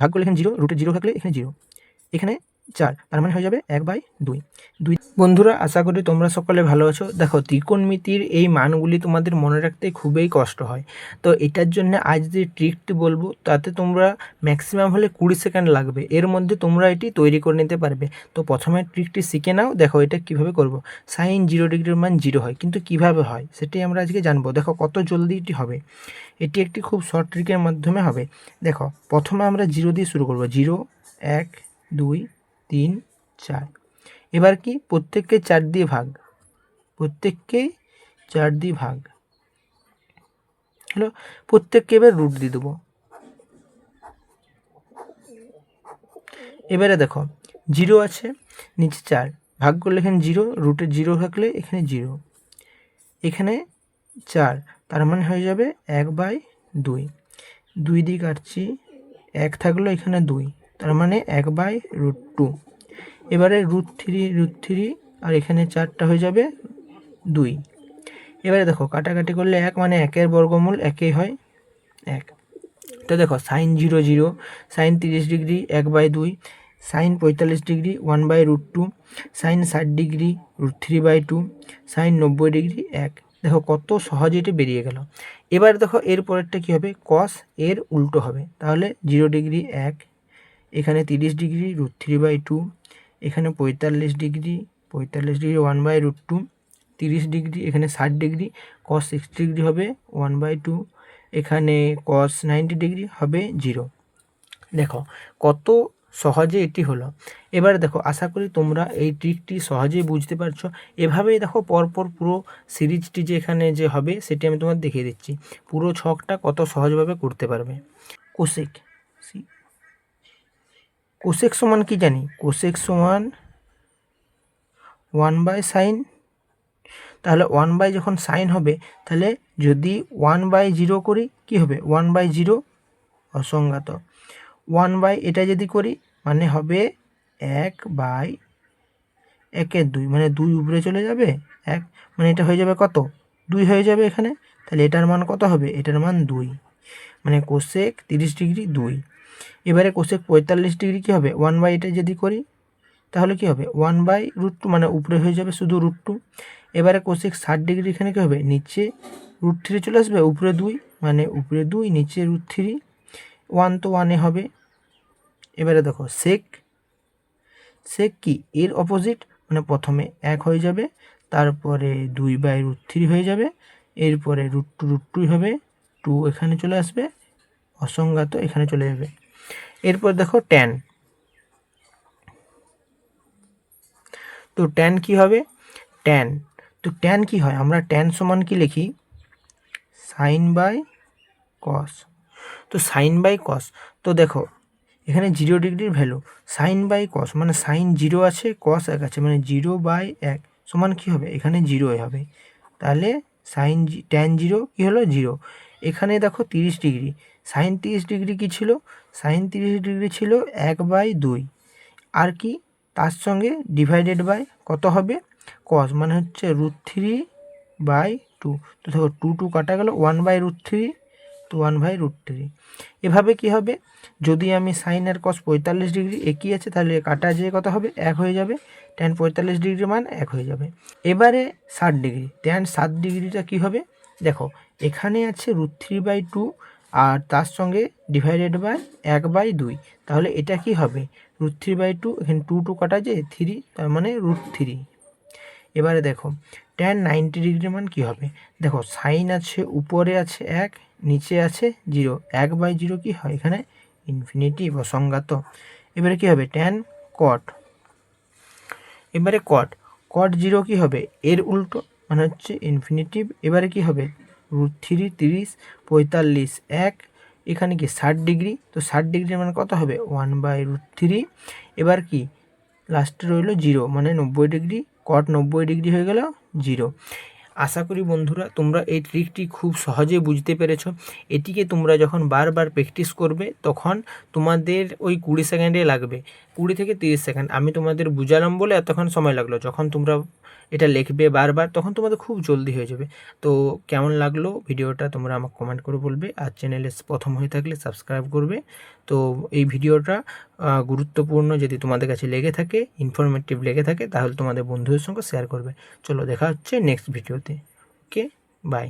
ভাগ করলে এখানে জিরো রুটে জিরো থাকলে এখানে জিরো এখানে চার। তার মানে হয়ে যাবে এক বাই দুই। দুই। বন্ধুরা, আশা করি তোমরা সকলে ভালো আছো। দেখো, ত্রিকোণমিতির এই মানগুলি তোমাদের মনে রাখতে খুবই কষ্ট হয়। তো এটার জন্য আজ যে ট্রিকটি বলব, তাতে তোমরা ম্যাক্সিমাম হলে কুড়ি সেকেন্ড লাগবে। এর মধ্যে তোমরা এটি তৈরি করে নিতে পারবে। তো প্রথমে ট্রিকটি শিখে নাও। দেখো, এটা কীভাবে করব? সাইন জিরো ডিগ্রির মান জিরো হয়। কিন্তু কীভাবে হয়? সেটাই আমরা আজকে জানব। দেখো, কত জলদি এটি হবে। এটি একটি খুব শর্ট ট্রিকের মাধ্যমে হবে। দেখো, প্রথমে আমরা জিরো দিয়ে শুরু করব। জিরো এক, দুই তিন, চার। এবার কি? প্রত্যেককে চার দিয়ে ভাগ। প্রত্যেককেই চার দিয়ে ভাগ। হলো, প্রত্যেককে এবার রুট দিয়ে দেবো। এবারে দেখো জিরো আছে, নিচে চার। ভাগ করলে এখানে জিরো রুটে জিরো থাকলে এখানে জিরো এখানে চার, তার মানে হয়ে যাবে এক বাই দুই। দুই দিয়ে কাটছি, এক থাকল এখানে দুই। তার মানে এক বাই রুট টু। এবারে রুট থ্রি রুট থ্রি, আর এখানে চারটা হয়ে যাবে দুই। এবারে দেখো, কাটাকাটি করলে এক মানে একের বর্গমূল একই হয় এক। তো দেখো সাইন জিরো জিরো সাইন তিরিশ ডিগ্রি এক বাই দুই সাইন পঁয়তাল্লিশ degree one by root two sine ষাট degree root three by two sine নব্বই ডিগ্রি এক। দেখো, কত সহজে এটি বেরিয়ে গেল। এবার দেখো, এর পরেরটা কী হবে? কস এর উল্টো হবে। তাহলে জিরো ডিগ্রি এক এখানে তিরিশ degree root three by two এখানে পঁয়তাল্লিশ ডিগ্রি পঁয়তাল্লিশ degree one by root two তিরিশ ডিগ্রি, এখানে ষাট ডিগ্রি কস সিক্সটি ডিগ্রি হবে ওয়ান বাই টু এখানে কস নাইনটি ডিগ্রি হবে জিরো দেখো, কত সহজে এটি হলো। এবার দেখো, আশা করি তোমরা এই ট্রিকটি সহজেই বুঝতে পারছ। এভাবেই দেখো, পরপর পুরো সিরিজটি যে এখানে যে হবে, সেটি আমি তোমার দেখিয়ে দিচ্ছি। পুরো ছকটা কত সহজভাবে করতে পারবে। কোসেক, সি কোসেক সমান কি জানি? কোসেক সমান ওয়ান বাই সাইন তাহলে ওয়ান বাই যখন সাইন হবে, তাহলে যদি ওয়ান বাই জিরো করি, কি হবে? ওয়ান বাই জিরো অসংজ্ঞাত ওয়ান বাই এটা যদি করি মানে হবে এক বাই একের দুই মানে দুই উপরে চলে যাবে, এক মানে এটা হয়ে যাবে কত? দুই হয়ে যাবে এখানে, তাহলে এটার মান কত হবে? এটার মান দুই। মানে কোসেক তিরিশ ডিগ্রি দুই। এবারে কোশেক পঁয়তাল্লিশ ডিগ্রি কী হবে? ওয়ান বাই এটা যদি করি, তাহলে কী হবে? ওয়ান বাই রুট টু মানে উপরে হয়ে যাবে শুধু রুট টু এবারে কোশেক ষাট ডিগ্রি এখানে কী হবে? নিচে রুট থ্রি চলে আসবে, উপরে দুই মানে উপরে দুই, নিচে রুট থ্রি ওয়ান তো ওয়ানে হবে। এবারে দেখো সেক সেক কি? এর অপোজিট মানে প্রথমে এক হয়ে যাবে, তারপরে দুই বাই রুট থ্রি হয়ে যাবে, এরপরে রুট টু রুট টুই হবে টু এখানে চলে আসবে, অসংজ্ঞাত এখানে চলে যাবে। এরপর দেখো ট্যান তো ট্যান কি হবে? ট্যান তো ট্যান কি হয়? আমরা ট্যান সমান কি লিখি? সাইন বাই কস তো সাইন বাই কস তো দেখো, এখানে জিরো ডিগ্রির ভ্যালু সাইন বাই কস মানে সাইন জিরো আছে কস এক আছে মানে জিরো বাই এক। সমান কী হবে? এখানে জিরোই হবে। তাহলে সাইন ট্যান জিরো কী হলো? জিরো এখানে দেখো তিরিশ ডিগ্রি সাইন তিরিশ ডিগ্রি কী ছিল? সাইন তিরিশ ডিগ্রি ছিল এক বাই দুই। আর কি? তার সঙ্গে ডিভাইডেড বাই কত হবে? কস মানে হচ্ছে রুট থ্রি বাই টু তো দেখো টু টু কাটা গেল ওয়ান বাই রুট থ্রি তো ওয়ান বাই রুট থ্রি এভাবে কি হবে? যদি আমি সাইন আর কস পঁয়তাল্লিশ ডিগ্রি একই আছে, তাহলে কাটা যে কত হবে? এক হয়ে যাবে। ট্যান পঁয়তাল্লিশ ডিগ্রি মান এক হয়ে যাবে। এবারে ষাট ডিগ্রি। ট্যান সাত ডিগ্রিটা কী হবে? দেখো, এখানে আছে রুট থ্রি বাই টু আর তার সঙ্গে ডিভাইডেড বাই এক বাই দুই। তাহলে এটা কি হবে? রুট থ্রি বাই টু এখানে টু টু কাটা যে থ্রি তার মানে রুট থ্রি এবারে দেখো ট্যান নাইনটি ডিগ্রি মান কী হবে? দেখো সাইন আছে, উপরে আছে এক, নিচে আছে জিরো এক বাই জিরো কি হয়? এখানে ইনফিনিটি বা এবারে কি হবে? ট্যান কট এবারে কট কট জিরো কি হবে? এর উল্টো মানে হচ্ছে ইনফিনিটিভ এবারে কি হবে? রুট থ্রি তিরিশ পঁয়তাল্লিশ এক, এখানে কি ষাট ডিগ্রি? তো ষাট ডিগ্রি মানে কত হবে? One by root three. এবার কি? লাস্টে রইল জিরো মানে নব্বই ডিগ্রি, কট নব্বই ডিগ্রি হয়ে গেল জিরো। আশা করি বন্ধুরা, তোমরা এই ট্রিকটি খুব সহজে বুঝতে পেরেছ। এটিকে তোমরা যখন বারবার প্র্যাকটিস করবে, তখন তোমাদের ওই কুড়ি সেকেন্ডে লাগবে। কুড়ি থেকে তিরিশ সেকেন্ড আমি তোমাদের বুঝালাম বলে এতক্ষণ সময় লাগল। যখন তোমরা এটা লিখবে বারবার, তখন তোমাদের খুব জলদি হয়ে যাবে। তো কেমন লাগল ভিডিওটা তোমরা আমাকে কমেন্ট করে বলবে। আর চ্যানেলে প্রথম হয়ে থাকলে সাবস্ক্রাইব করবে। তো এই ভিডিওটা গুরুত্বপূর্ণ যদি তোমাদের কাছে লেগে থাকে ইনফরমেটিভ লেগে থাকে, তাহলে তোমাদের বন্ধুদের সঙ্গে শেয়ার করবে। চলো দেখা হচ্ছে নেক্সট ভিডিওতে ওকে বাই